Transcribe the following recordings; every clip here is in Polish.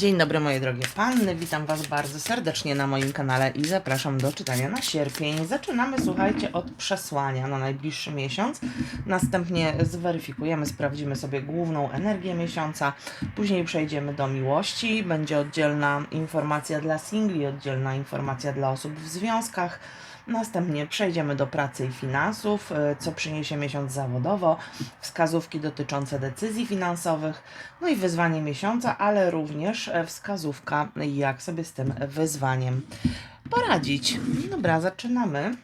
Dzień dobry moje drogie panny, witam Was bardzo serdecznie na moim kanale i zapraszam do czytania na sierpień. Zaczynamy, słuchajcie, od przesłania na najbliższy miesiąc. Następnie zweryfikujemy, sprawdzimy sobie główną energię miesiąca. Później przejdziemy do miłości. Będzie oddzielna informacja dla singli, oddzielna informacja dla osób w związkach. Następnie przejdziemy do pracy i finansów, e, co przyniesie miesiąc zawodowo, wskazówki dotyczące decyzji finansowych, no i wyzwanie miesiąca, ale również e, wskazówka, jak sobie z tym wyzwaniem poradzić. Dobra, zaczynamy.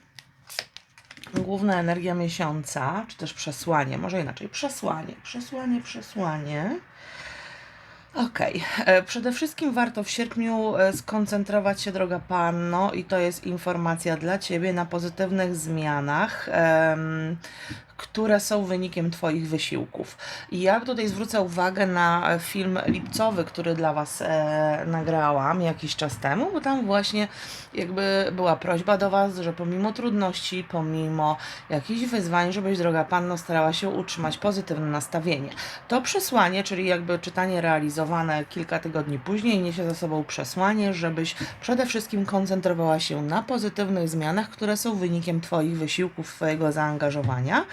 Główna energia miesiąca, czy też przesłanie, może inaczej, przesłanie, przesłanie, przesłanie. Okej, e, Przede wszystkim warto w sierpniu e, skoncentrować się, droga panno, i to jest informacja dla ciebie na pozytywnych zmianach, które są wynikiem Twoich wysiłków. I ja tutaj zwrócę uwagę na film lipcowy, który dla Was e, nagrałam jakiś czas temu, bo tam właśnie jakby była prośba do Was, że pomimo trudności, pomimo jakichś wyzwań, żebyś, droga panno, starała się utrzymać pozytywne nastawienie. To przesłanie, czyli jakby czytanie realizowane kilka tygodni później, niesie za sobą przesłanie, żebyś przede wszystkim koncentrowała się na pozytywnych zmianach, które są wynikiem Twoich wysiłków, Twojego zaangażowania,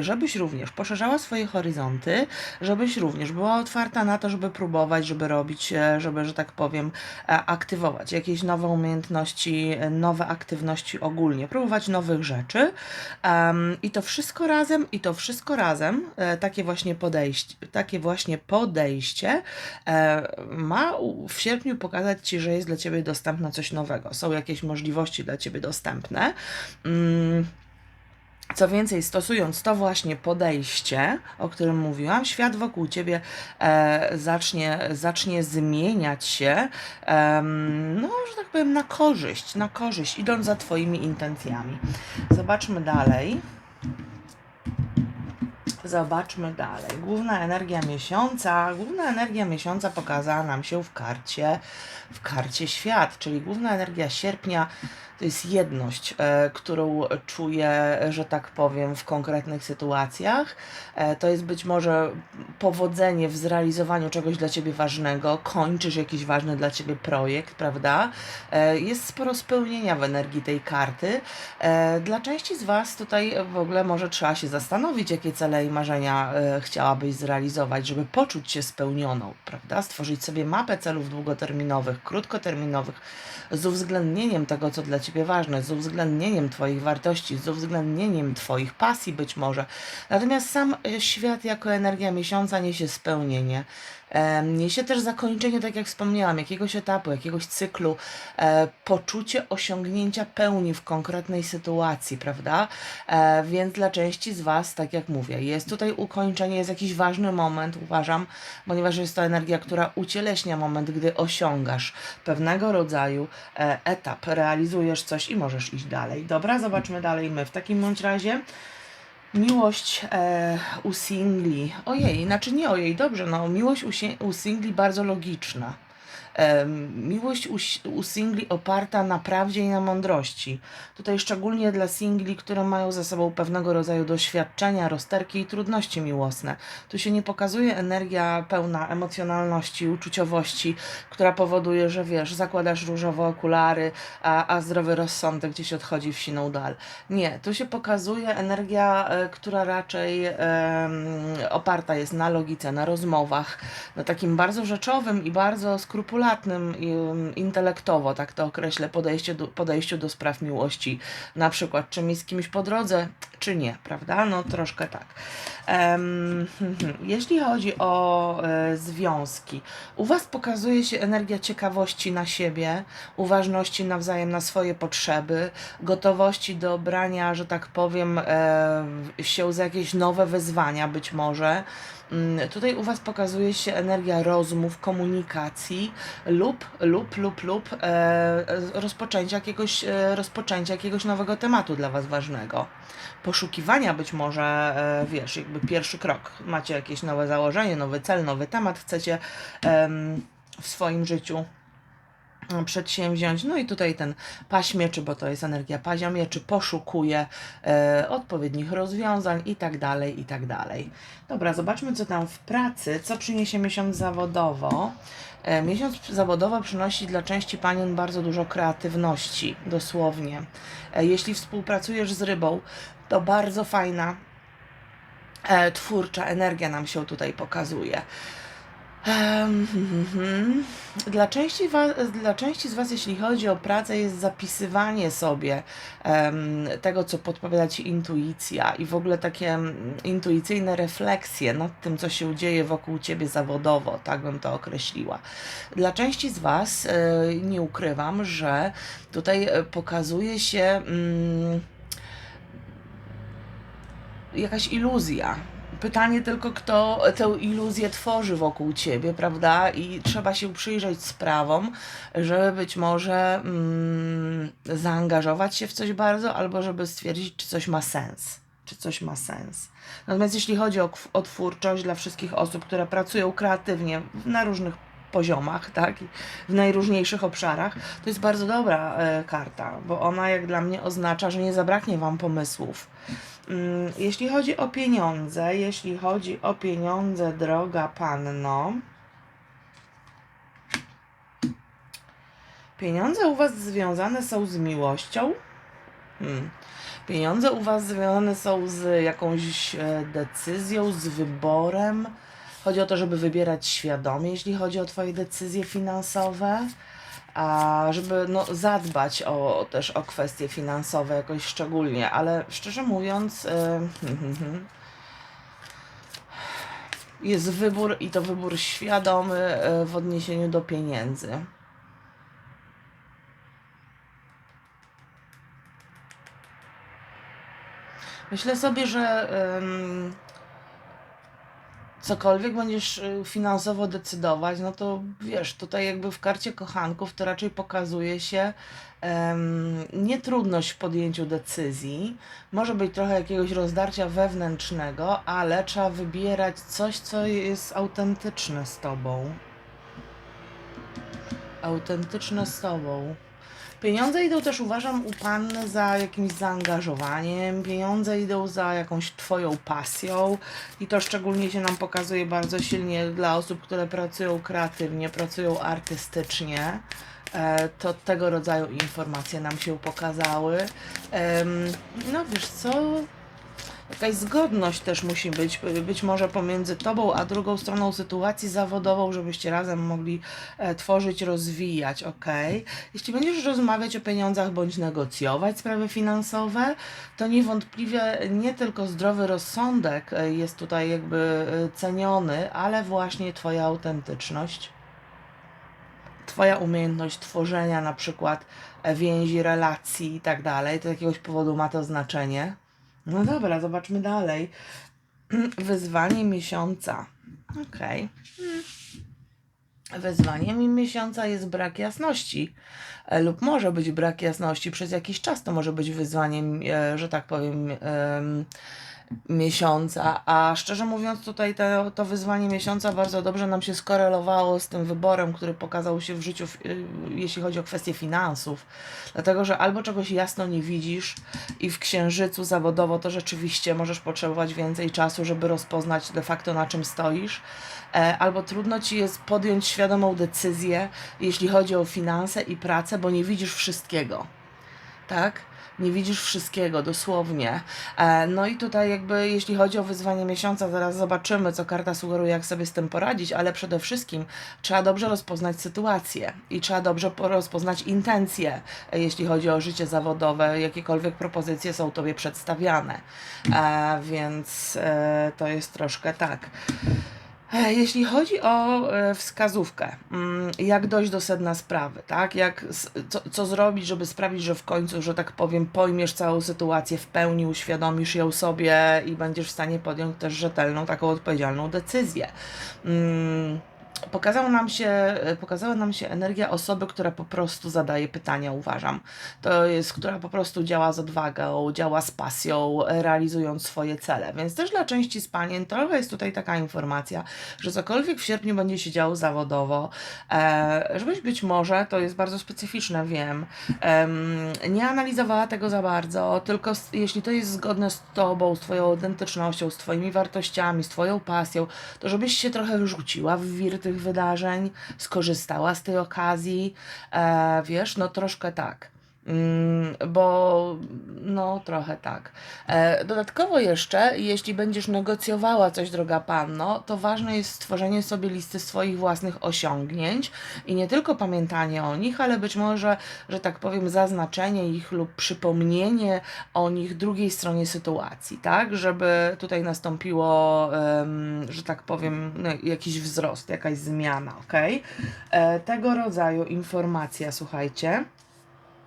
żebyś również poszerzała swoje horyzonty, żebyś również była otwarta na to, żeby próbować, żeby robić, e, żeby, że tak powiem, e, aktywować jakieś nowe umiejętności, e, nowe aktywności ogólnie, próbować nowych rzeczy. I to wszystko razem, i to wszystko razem, e, takie właśnie podejście, takie właśnie podejście e, ma w sierpniu pokazać Ci, że jest dla Ciebie dostępne coś nowego. Są jakieś możliwości dla Ciebie dostępne. Mm, co więcej, stosując to właśnie podejście, o którym mówiłam, świat wokół ciebie e, zacznie, zacznie zmieniać się, em, no, że tak powiem, na korzyść, na korzyść, idąc za Twoimi intencjami. Zobaczmy dalej. Zobaczmy dalej. Główna energia miesiąca. Główna energia miesiąca pokazała nam się w karcie, w karcie świat, czyli główna energia sierpnia to jest jedność, e, którą czuję, że tak powiem, w konkretnych sytuacjach. E, to jest być może powodzenie w zrealizowaniu czegoś dla Ciebie ważnego, kończysz jakiś ważny dla Ciebie projekt, prawda? E, jest sporo spełnienia w energii tej karty. E, dla części z Was tutaj w ogóle może trzeba się zastanowić, jakie cele marzenia e, chciałabyś zrealizować, żeby poczuć się spełnioną, prawda? Stworzyć sobie mapę celów długoterminowych, krótkoterminowych, z uwzględnieniem tego, co dla Ciebie ważne, z uwzględnieniem Twoich wartości, z uwzględnieniem Twoich pasji być może. Natomiast sam e, świat jako energia miesiąca niesie spełnienie. Niesie też zakończenie, tak jak wspomniałam, jakiegoś etapu, jakiegoś cyklu, e, poczucie osiągnięcia pełni w konkretnej sytuacji, prawda? E, więc dla części z Was, tak jak mówię, jest tutaj ukończenie, jest jakiś ważny moment, uważam, ponieważ jest to energia, która ucieleśnia moment, gdy osiągasz pewnego rodzaju e, etap, realizujesz coś i możesz iść dalej. Dobra, zobaczmy dalej my. W takim bądź razie Miłość e, u singli. Ojej, znaczy nie ojej, dobrze, no miłość u, u singli bardzo logiczna. Miłość u, u singli oparta na prawdzie i na mądrości. Tutaj szczególnie dla singli, które mają ze sobą pewnego rodzaju doświadczenia, rozterki i trudności miłosne. Tu się nie pokazuje energia pełna emocjonalności, uczuciowości, która powoduje, że wiesz, zakładasz różowe okulary, a, a zdrowy rozsądek gdzieś odchodzi w siną dal. Nie, tu się pokazuje energia, e, która raczej oparta jest na logice, na rozmowach, na takim bardzo rzeczowym i bardzo skrupulatnym, em, intelektowo, tak to określę, podejście do, podejściu do spraw miłości. Na przykład, czy mi z kimś po drodze, czy nie, prawda? No troszkę tak. Mhm. jeśli chodzi o e, związki, u Was pokazuje się energia ciekawości na siebie, uważności nawzajem na swoje potrzeby, gotowości do brania, że tak powiem, e, się za jakieś nowe wyzwania być może. Mm, Tutaj u Was pokazuje się energia rozmów, komunikacji lub, lub, lub, lub e, rozpoczęcia, jakiegoś, e, rozpoczęcia jakiegoś nowego tematu dla Was ważnego. Poszukiwania być może, e, wiesz, jakby pierwszy krok. Macie jakieś nowe założenie, nowy cel, nowy temat, chcecie em, w swoim życiu przedsięwziąć. No i tutaj ten paź mieczy, bo to jest energia pazia mieczy, poszukuje e, odpowiednich rozwiązań i tak dalej, i tak dalej. Dobra, zobaczmy co tam w pracy, co przyniesie miesiąc zawodowo. E, miesiąc zawodowo przynosi dla części panien bardzo dużo kreatywności, dosłownie. E, jeśli współpracujesz z rybą, to bardzo fajna e, twórcza energia nam się tutaj pokazuje. Dla części, wa- dla części z Was, jeśli chodzi o pracę, jest zapisywanie sobie em, tego, co podpowiada Ci intuicja i w ogóle takie mm, intuicyjne refleksje nad tym, co się dzieje wokół Ciebie zawodowo, tak bym to określiła. Dla części z Was, e, nie ukrywam, że tutaj e, pokazuje się. Mm, jakaś iluzja. Pytanie tylko, kto tę iluzję tworzy wokół ciebie, prawda? I trzeba się przyjrzeć sprawom, żeby być może mm, zaangażować się w coś bardzo, albo żeby stwierdzić, czy coś ma sens. Czy coś ma sens. Natomiast jeśli chodzi o, o twórczość dla wszystkich osób, które pracują kreatywnie na różnych poziomach, tak, w najróżniejszych obszarach, to jest bardzo dobra e, karta, bo ona jak dla mnie oznacza, że nie zabraknie Wam pomysłów. Mm, Jeśli chodzi o pieniądze, jeśli chodzi o pieniądze, droga panno, pieniądze u Was związane są z miłością. Hmm. Pieniądze u Was związane są z jakąś e, decyzją, z wyborem. Chodzi o to, żeby wybierać świadomie, jeśli chodzi o Twoje decyzje finansowe, a żeby no, zadbać o, też o kwestie finansowe jakoś szczególnie, ale szczerze mówiąc, e, jest wybór i to wybór świadomy e, w odniesieniu do pieniędzy. Myślę sobie, że cokolwiek będziesz y, finansowo decydować, no to wiesz, tutaj jakby w karcie kochanków to raczej pokazuje się em, nietrudność w podjęciu decyzji. Może być trochę jakiegoś rozdarcia wewnętrznego, ale trzeba wybierać coś, co jest autentyczne z tobą. Autentyczne z tobą. Pieniądze idą też, uważam, u Panny za jakimś zaangażowaniem, pieniądze idą za jakąś Twoją pasją i to szczególnie się nam pokazuje bardzo silnie dla osób, które pracują kreatywnie, pracują artystycznie. E, To tego rodzaju informacje nam się pokazały. No wiesz co, jakaś zgodność też musi być, być może pomiędzy tobą a drugą stroną sytuacji zawodową, żebyście razem mogli e, tworzyć, rozwijać, ok? Jeśli będziesz rozmawiać o pieniądzach bądź negocjować sprawy finansowe, to niewątpliwie nie tylko zdrowy rozsądek e, jest tutaj jakby e, ceniony, ale właśnie twoja autentyczność. Twoja umiejętność tworzenia na przykład więzi, relacji i tak dalej, to jakiegoś powodu ma to znaczenie. No dobra, zobaczmy dalej. Wyzwanie miesiąca. Okej. Hmm. Wyzwaniem miesiąca jest brak jasności, e, lub może być brak jasności przez jakiś czas. To może być wyzwaniem, e, że tak powiem, em, miesiąca. A szczerze mówiąc, tutaj to, to wyzwanie miesiąca bardzo dobrze nam się skorelowało z tym wyborem, który pokazał się w życiu, y, jeśli chodzi o kwestie finansów. Dlatego, że albo czegoś jasno nie widzisz i w księżycu zawodowo to rzeczywiście możesz potrzebować więcej czasu, żeby rozpoznać de facto na czym stoisz, e, albo trudno ci jest podjąć świadomą decyzję, jeśli chodzi o finanse i pracę, bo nie widzisz wszystkiego. Tak? Nie widzisz wszystkiego, dosłownie. E, No i tutaj jakby jeśli chodzi o wyzwanie miesiąca, zaraz zobaczymy, co karta sugeruje, jak sobie z tym poradzić, ale przede wszystkim trzeba dobrze rozpoznać sytuację i trzeba dobrze po- rozpoznać intencje, jeśli chodzi o życie zawodowe, jakiekolwiek propozycje są Tobie przedstawiane. E, Więc e, to jest troszkę tak. E, Jeśli chodzi o e, wskazówkę, mm, jak dojść do sedna sprawy, tak? Jak, co, co zrobić, żeby sprawić, że w końcu, że tak powiem, pojmiesz całą sytuację w pełni, uświadomisz ją sobie i będziesz w stanie podjąć też rzetelną, taką odpowiedzialną decyzję. Mm, pokazała nam się, pokazała nam się energia osoby, która po prostu zadaje pytania, uważam. To jest, która po prostu działa z odwagą, działa z pasją, realizując swoje cele. Więc też dla części z panien trochę jest tutaj taka informacja, że cokolwiek w sierpniu będzie się działo zawodowo, e, żebyś być może, to jest bardzo specyficzne, wiem, em, nie analizowała tego za bardzo, tylko jeśli to jest zgodne z tobą, z twoją autentycznością, z twoimi wartościami, z twoją pasją, to żebyś się trochę wrzuciła w wir tych wydarzeń, skorzystała z tej okazji, e, wiesz, no troszkę tak. Mm, bo no trochę tak. E, dodatkowo jeszcze, jeśli będziesz negocjowała coś, droga panno, to ważne jest stworzenie sobie listy swoich własnych osiągnięć i nie tylko pamiętanie o nich, ale być może, że tak powiem, zaznaczenie ich lub przypomnienie o nich drugiej stronie sytuacji, tak? Żeby tutaj nastąpiło, że tak powiem, no, jakiś wzrost, jakaś zmiana, ok? E, tego rodzaju informacja, słuchajcie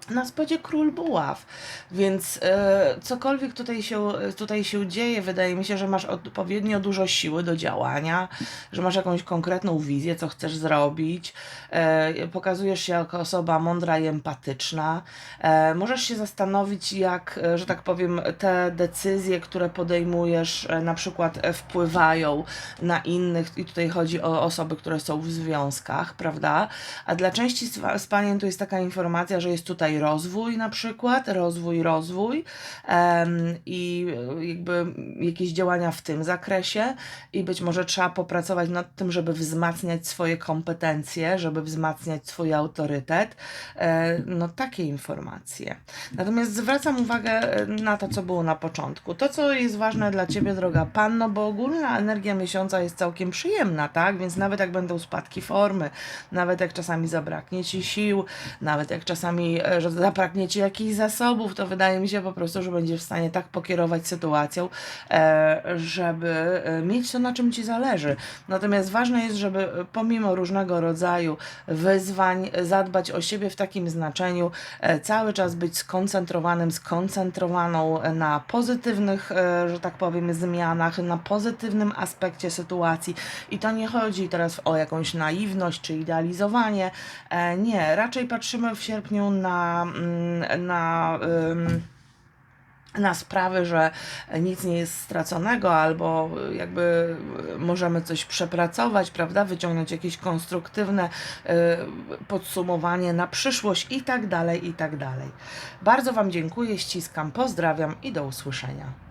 na spodzie król buław, więc e, cokolwiek tutaj się, tutaj się dzieje, wydaje mi się, że masz odpowiednio dużo siły do działania, że masz jakąś konkretną wizję, co chcesz zrobić, e, pokazujesz się jako osoba mądra i empatyczna, e, możesz się zastanowić, jak, że tak powiem, te decyzje, które podejmujesz, e, na przykład wpływają na innych, i tutaj chodzi o osoby, które są w związkach, prawda? A dla części z, z to jest taka informacja, że jest tutaj rozwój na przykład, rozwój, rozwój em, i e, jakby jakieś działania w tym zakresie i być może trzeba popracować nad tym, żeby wzmacniać swoje kompetencje, żeby wzmacniać swój autorytet. E, no takie informacje. Natomiast zwracam uwagę e, na to, co było na początku. To, co jest ważne dla Ciebie, droga Panno, bo ogólna energia miesiąca jest całkiem przyjemna, tak? Więc nawet jak będą spadki formy, nawet jak czasami zabraknie Ci sił, nawet jak czasami, że zabraknie Ci jakichś zasobów, to wydaje mi się po prostu, że będziesz w stanie tak pokierować sytuacją, e, żeby e, mieć to, na czym Ci zależy. Natomiast ważne jest, żeby e, pomimo różnego rodzaju wyzwań zadbać o siebie w takim znaczeniu, cały czas być skoncentrowanym, skoncentrowaną na pozytywnych, że tak powiem, zmianach, na pozytywnym aspekcie sytuacji. I to nie chodzi teraz o jakąś naiwność czy idealizowanie. Nie, raczej patrzymy w sierpniu na, na na sprawy, że nic nie jest straconego, albo jakby możemy coś przepracować, prawda? Wyciągnąć jakieś konstruktywne y, podsumowanie na przyszłość i tak dalej, i tak dalej. Bardzo Wam dziękuję, ściskam, pozdrawiam i do usłyszenia.